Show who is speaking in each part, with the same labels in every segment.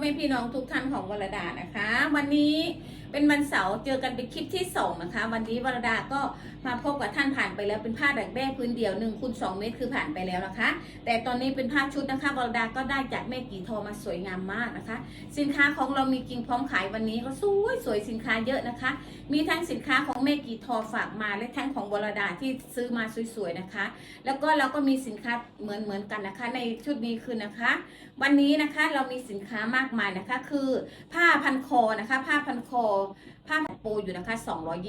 Speaker 1: แม่พี่น้องทุกท่านของวรดานะคะ วันนี้ เป็นวันเสาร์เจอกันเป็นคลิปที่สองนะคะ วันนี้วรดาก็มาพบกับท่านผ่านไปแล้วเป็นผ้าดักแด้พื้นเดียวหนึ่งคูณสองเมตรคือผ่านไปแล้วนะคะ แต่ตอนนี้เป็นผ้าชุดนะคะวรดาก็ได้จากแม่กีทอมาสวยงามมากนะคะ สินค้าของเรามีจริงพร้อมขายวันนี้ก็สวยสวยสินค้าเยอะนะคะ มีทั้งสินค้าของแม่กีทอฝากมาและทั้งของวรดาที่ซื้อมาสวยๆนะคะ แล้วก็เราก็มีสินค้าเหมือนเหมือนๆกันนะคะ ในชุดนี้คือนะคะ วันนี้นะคะเรามีสินค้ามากมายนะคะ คือผ้าพันคอนะคะ ผ้าพันคอผ้าพันโปอยู่นะคะ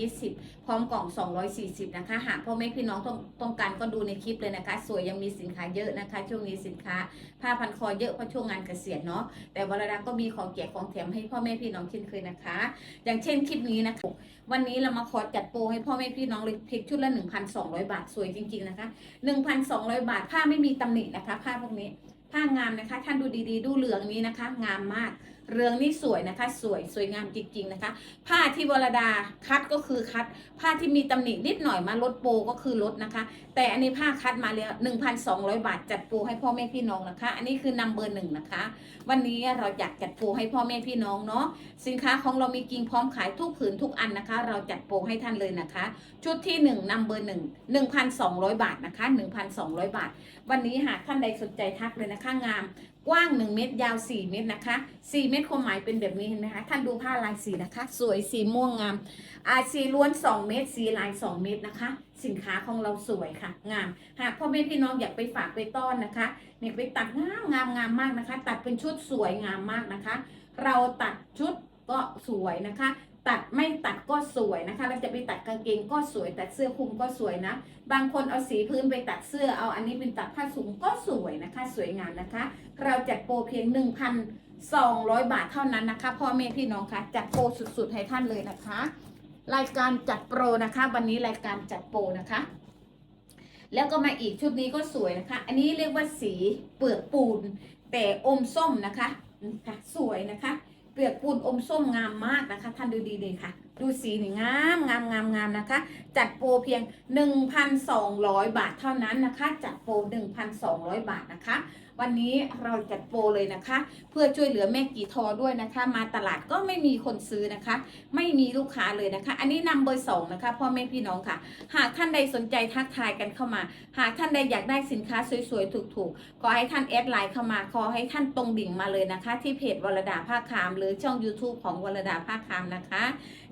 Speaker 1: 220 พร้อมกล่อง 240 นะคะ หากพ่อแม่พี่น้องต้องต้องการก็ดูในคลิปเลยนะคะ สวยยังมีสินค้าเยอะนะคะ ช่วงนี้สินค้า ผ้าพันคอเยอะเพราะช่วงงานเกษียณเนาะ แต่วรดาก็มีของแจกของแถมให้พ่อแม่พี่น้องเช่นเคยนะคะ อย่างเช่นคลิปนี้นะคะ วันนี้เรามาขอจัดโปรให้พ่อแม่พี่น้องเลยเพียงชุดละ 1,200 บาท สวยจริง ๆนะคะ 1,200 บาท ผ้าไม่มีตำหนินะคะ ผ้าพวกนี้ ผ้างามนะคะ ท่านดูดีๆ ดูเหลืองนี้นะคะ งามมาก เรืองนี่สวยนะคะ สวยสวยงามจริงๆนะคะ ผ้าที่วรดาคัดก็คือคัด ผ้าที่มีตำหนินิดหน่อยมาลดโปรก็คือลดนะคะ แต่อันนี้ผ้าคัดมาแล้ว1,200 บาท จัดโปรให้พ่อแม่พี่น้องนะคะ อันนี้คือนัมเบอร์หนึ่งนะคะ วันนี้เราอยากจัดโปรให้พ่อแม่พี่น้องเนาะสินค้าของเรามีจริงพร้อมขายทุกผืนทุกอันนะคะ เราจัดโปรให้ท่านเลยนะคะ ชุดที่1นัมเบอร์หนึ่ง1,200บาทนะคะ1,200บาท วันนี้หากท่านใดสนใจทักเลยนะคะงามกว้าง 1 เมตรยาว 4 เมตรนะคะ 4 เมตรความหมายเป็นแบบนี้เห็นไหมคะ ท่านดูผ้าลายสีนะคะ สวยสีม่วงงามอาสีล้วน 2 เมตร สีลาย 2 เมตรนะคะ สินค้าของเราสวยค่ะ งาม หากพ่อแม่พี่น้องอยากไปฝากไปต้อนนะคะเนี่ยไปตัดงามงามงามมากนะคะ ตัดเป็นชุดสวยงามมากนะคะ เราตัดชุดก็สวยนะคะ ตัดไม่ตัดก็สวยนะคะเราจะไปตัดกางเกงก็สวย ตัดเสื้อคลุมก็สวยนะ บางคนเอาสีพื้นไปตัดเสื้อเอาอันนี้เป็นตัดผ้าสูงก็สวยนะคะ สวยงามนะคะ เราจัดโปรเพียง 1,200 บาทเท่านั้นนะคะพ่อแม่พี่น้องคะจัดโปรสุดๆให้ท่านเลยนะคะ รายการจัดโปรนะคะ วันนี้รายการจัดโปรนะคะ แล้วก็มาอีกชุดนี้ก็สวยนะคะ อันนี้เรียกว่าสีเปลือกปูน แต่อมส้มนะคะค่ะสวยนะคะ เปลือกปูนอมส้มงามมากนะคะ ท่านดูดีเลยค่ะดูสีนี่งามงามงามงามนะคะ จัดโปรเพียง 1,200 บาทเท่านั้นนะคะ จัดโปร 1,200 บาทนะคะ วันนี้เราจัดโปรเลยนะคะ เพื่อช่วยเหลือแม่กีทอด้วยนะคะ มาตลาดก็ไม่มีคนซื้อนะคะ ไม่มีลูกค้าเลยนะคะ อันนี้นำเบอร์สองนะคะพ่อแม่พี่น้องค่ะ หากท่านใดสนใจทักทายกันเข้ามา หากท่านใดอยากได้สินค้าสวยๆถูกๆขอให้ท่านแอดไลน์เข้ามาขอให้ท่านตรงดิ่งมาเลยนะคะ ที่เพจวรดาภาคาม หรือช่อง YouTube ของวรดาภาคามนะคะ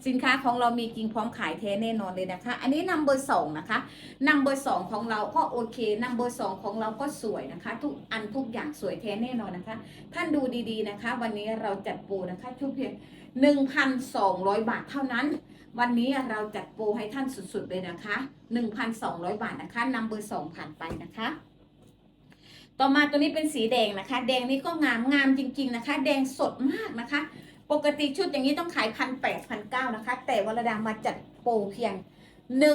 Speaker 1: สินค้าของเรามีจริงพร้อมขายแท้แน่นอนเลยนะคะ อันนี้นัมเบอร์สองนะคะนัมเบอร์สองของเราก็โอเคนัมเบอร์สองของเราก็สวยนะคะ ทุกอันทุกอย่างสวยแท้แน่นอนนะคะ ท่านดูดีๆนะคะ วันนี้เราจัดโปรนะคะชุดเพียง1,200บาทเท่านั้น วันนี้เราจัดโปรให้ท่านสุดๆเลยนะคะ1,200บาทนะคะนำเบอร์สองผ่านไปนะคะต่อมาตัวนี้เป็นสีแดงนะคะ แดงนี้ก็งามงามจริง ๆนะคะ แดงสดมากนะคะ ปกติชุดอย่างนี้ต้องขายพันแปดพัน เก้านะคะ แต่วรดามาจัดโปรเพียง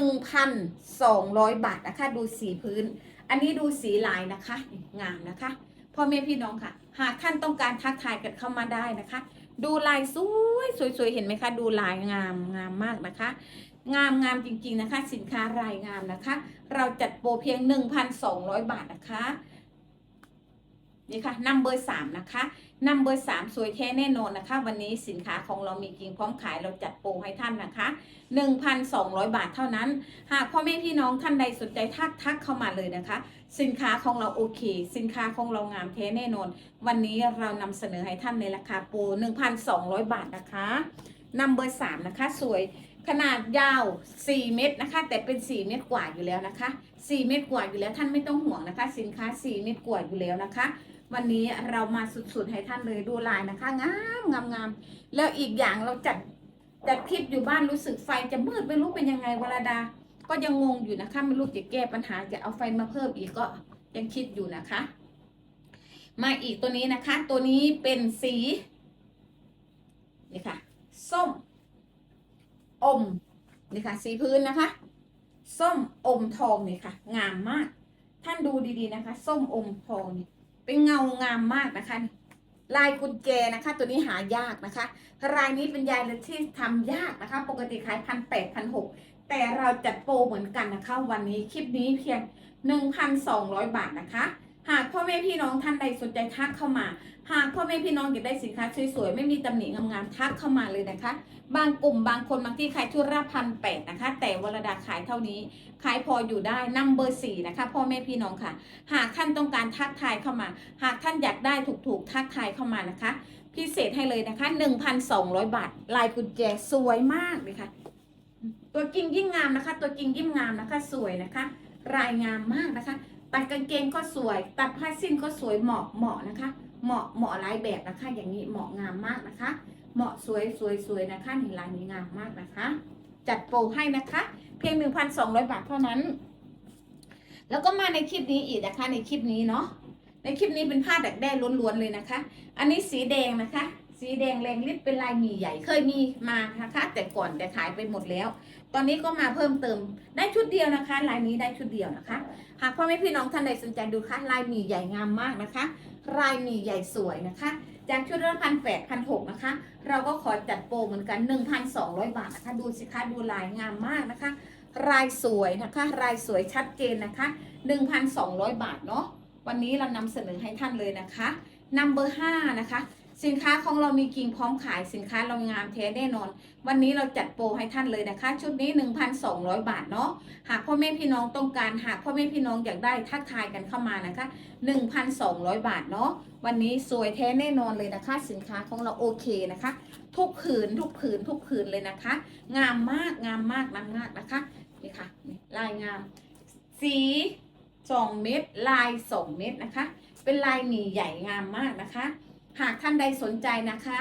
Speaker 1: 1,200 บาทนะคะ ดูสีพื้น อันนี้ดูสีลายนะคะ งามนะคะพ่อแม่พี่น้องค่ะ หากท่านต้องการทักทายกันเข้ามาได้นะคะ ดูลายสวยสวยๆเห็นไหมคะ ดูลายงามงามมากนะคะ งามงามจริงๆนะคะ สินค้ารายงามนะคะ เราจัดโปรเพียง 1,200 บาทนะคะ นี่ค่ะนัมเบอร์สามนะคะนัมเบอร์สามสวยแท้แน่นอนนะคะ วันนี้สินค้าของเรามีจริงพร้อมขายเราจัดโปรให้ท่านนะคะ 1,200 บาทเท่านั้น หากพ่อแม่พี่น้องท่านใดสนใจทักทักเข้ามาเลยนะคะ สินค้าของเราโอเค สินค้าของเรางามแท้แน่นอน วันนี้เรานำเสนอให้ท่านในราคาโปร1,200 บาทนะคะนัมเบอร์สามนะคะ สวยขนาดยาว 4 เมตรนะคะ แต่เป็น 4 เมตรกว่าอยู่แล้วนะคะ 4 เมตรกว่าอยู่แล้วท่านไม่ต้องห่วงนะคะ สินค้า 4 เมตรกว่าอยู่แล้วนะคะ วันนี้เรามาสุดๆให้ท่านเลยดูลายนะคะงามงามงามแล้วอีกอย่างเราจัดจัดคลิปอยู่บ้านรู้สึกไฟจะมืดไม่รู้เป็นยังไงวลาดา ก็ยังงงอยู่นะคะไม่รู้จะแก้ปัญหาจะเอาไฟมาเพิ่มอีกก็ยังคิดอยู่นะคะ มาอีกตัวนี้นะคะ ตัวนี้เป็นสีนี่ค่ะ ส้ม อมนี่ค่ะ สีพื้นนะคะ ส้มอมทองนี่ค่ะ งามมาก ท่านดูดีๆนะคะ ส้มอมทองนี่ เป็นเงางามมากนะคะ ลายกุญแจนะคะ ตัวนี้หายากนะคะลายนี้เป็นยายที่ทำยากนะคะ ปกติขายพันแปดพันหกแต่เราจัดโปรเหมือนกันนะคะ วันนี้คลิปนี้เพียง 1,200 บาทนะคะ หากพ่อแม่พี่น้องท่านใดสนใจทักเข้ามา หากพ่อแม่พี่น้องอยากได้สินค้าสวยๆไม่มีตำหนิงามๆทักเข้ามาเลยนะคะ บางกลุ่มบางคนบางที่ขายชุดละพันแปดนะคะ แต่วรดาขายเท่านี้ ขายพออยู่ได้นัมเบอร์สี่นะคะ พ่อแม่พี่น้องค่ะ หากท่านต้องการทักทายเข้ามา หากท่านอยากได้ถูกๆทักทายเข้ามานะคะ พิเศษให้เลยนะคะ 1,200 บาท ลายกุญแจสวยมากเลยค่ะ ตัวจริงยิ่งงามนะคะ ตัวจริงยิ่งงามนะคะ สวยนะคะ รายงามมากนะคะ ตัดกางเกงก็สวย ตัดผ้าสิ้นก็สวยเหมาะเหมาะนะคะ เหมาะเหมาะหลายแบบนะคะ อย่างนี้เหมาะงามมากนะคะ เหมาะสวยสวยสวยนะคะนี่ลายนี้งามมากนะคะ จัดโปรให้นะคะ เพียง 1,200 บาทเท่านั้น แล้วก็มาในคลิปนี้อีกนะคะ ในคลิปนี้เนาะในคลิปนี้เป็นผ้าดักแด้ล้วนๆเลยนะคะ อันนี้สีแดงนะคะ สีแดงแรงฤทธิ์เป็นลายหมีใหญ่เคยมีมานะคะ แต่ก่อนแต่ขายไปหมดแล้ว ตอนนี้ก็มาเพิ่มเติมได้ชุดเดียวนะคะลายนี้ได้ชุดเดียวนะคะ หากพ่อแม่พี่น้องท่านใดสนใจดูค่ะลายหมีใหญ่งามมากนะคะลายหมีใหญ่สวยนะคะ จากชุดละพันแปดพันหกนะคะ เราก็ขอจัดโปรเหมือนกัน 1,200 บาทนะคะดูสิคะดูลายงามมากนะคะลายสวยนะคะลายสวยชัดเจนนะคะ 1,200 บาทเนาะวันนี้เรานำเสนอให้ท่านเลยนะคะนัมเบอร์ห้านะคะ สินค้าของเรามีกิ่งพร้อมขายสินค้าเรางามแท้แน่นอน วันนี้เราจัดโปรให้ท่านเลยนะคะ ชุดนี้ 1,200 บาทเนาะหากพ่อแม่พี่น้องต้องการหากพ่อแม่พี่น้องอยากได้ทักทายกันเข้ามานะคะ 1,200 บาทเนาะวันนี้สวยแท้แน่นอนเลยนะคะ สินค้าของเราโอเคนะคะ ทุกผืนทุกผืนทุกผืนเลยนะคะ งามมากงามมากงามมากนะคะนี่ค่ะลายงาม สีสองเม็ดลายสองเม็ดนะคะ เป็นลายหมีใหญ่งามมากนะคะ หากท่านใดสนใจนะคะ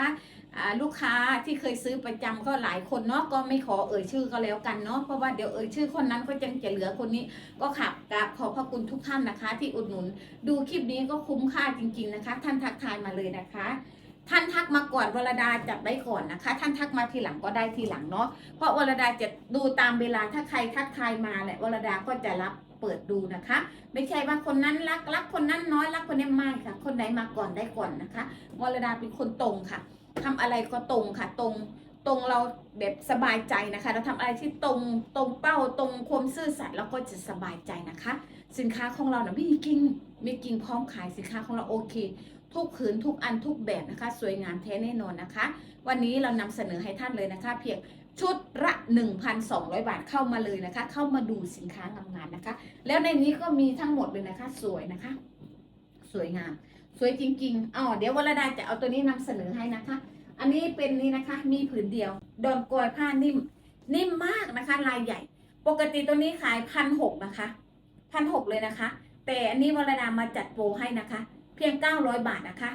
Speaker 1: ลูกค้าที่เคยซื้อประจำก็หลายคนเนาะก็ไม่ขอเอ่ยชื่อก็แล้วกันเนาะเพราะว่าเดี๋ยวเอ่ยชื่อคนนั้นก็ยังจะเหลือคนนี้ก็ขับกราบขอบพระคุณทุกท่านนะคะ ที่อุดหนุน ดูคลิปนี้ก็คุ้มค่าจริง ๆนะคะ ท่านทักทายมาเลยนะคะ ท่านทักมาก่อนวรดาจับได้ก่อนนะคะ ท่านทักมาทีหลังก็ได้ทีหลังเนาะเพราะวรดาจะดูตามเวลาถ้าใครทักทายมาแหละวรดาก็จะรับ เปิดดูนะคะ ไม่ใช่ว่าคนนั้นรักรักคนนั้นน้อยรักคนนี้ไม่ค่ะ คนไหนมาก่อนได้ก่อนนะคะวรดาเป็นคนตรงค่ะทำอะไรก็ตรงค่ะ ตรงตรงเราแบบสบายใจนะคะ เราทำอะไรที่ตรงตรงเป้าตรงความซื่อสัตย์เราก็จะสบายใจนะคะ สินค้าของเราเนะไม่มีกิ่งมีกิ่งพร้อมขายสินค้าของเราโอเค ทุกผืนทุกอันทุกแบบนะคะ สวยงามแท้แน่นอนนะคะ วันนี้เรานำเสนอให้ท่านเลยนะคะ เพียง ชุดละ 1,200 บาทเข้ามาเลยนะคะ เข้ามาดูสินค้างามๆนะคะ แล้วในนี้ก็มีทั้งหมดเลยนะคะ สวยนะคะ สวยงาม สวยจริงๆอ๋อเดี๋ยววรดาจะเอาตัวนี้นำเสนอให้นะคะ อันนี้เป็นนี่นะคะ มีผืนเดียว ดอนกอยผ้านิ่ม นิ่มมากนะคะ ลายใหญ่ ปกติตัวนี้ขายพันหกนะคะพันหกเลยนะคะ แต่อันนี้วรดามาจัดโปรให้นะคะ เพียง 900 บาทนะคะ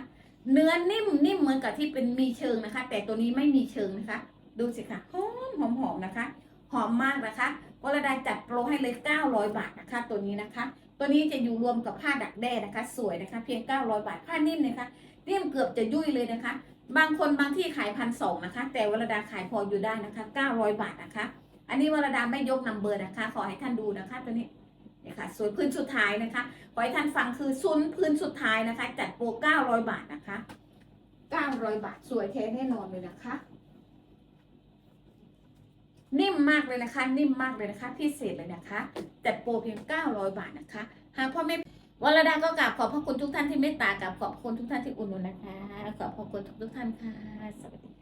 Speaker 1: เนื้อนิ่มนิ่มเหมือนกับที่เป็นมีเชิงนะคะ แต่ตัวนี้ไม่มีเชิงนะคะ ดูสิค่ะหอม หอมหอมนะคะ หอมมากนะคะวรดาจัดโปรให้เลย 900 บาทนะคะ ตัวนี้นะคะ ตัวนี้จะอยู่รวมกับผ้าดักแด้นะคะ สวยนะคะ เพียง 900 บาทผ้านิ่มนะคะนิ่มเกือบจะยุ่ยเลยนะคะ บางคนบางที่ขายพันสองนะคะ แต่วรดาขายพออยู่ได้นะคะ 900 บาทนะคะ อันนี้วรดาไม่ยกนัมเบอร์นะคะ ขอให้ท่านดูนะคะ ตัวนี้นี่ค่ะสวยพื้นสุดท้ายนะคะ ขอให้ท่านฟังคือซุนพื้นสุดท้ายนะคะ จัดโปร 900 บาทนะคะ 900 บาท สวยแท้แน่นอนเลยนะคะ นิ่มมากเลยนะคะ นิ่มมากเลยนะคะ พิเศษเลยนะคะจัดโปรเพียง 900 บาทนะคะ หากพ่อแม่วรดาก็กราบขอบพระคุณทุกท่านที่เมตตากราบขอบคุณทุกท่านที่อุ่นุนนะคะ ขอบพระคุณทุกท่านค่ะ สวัสดี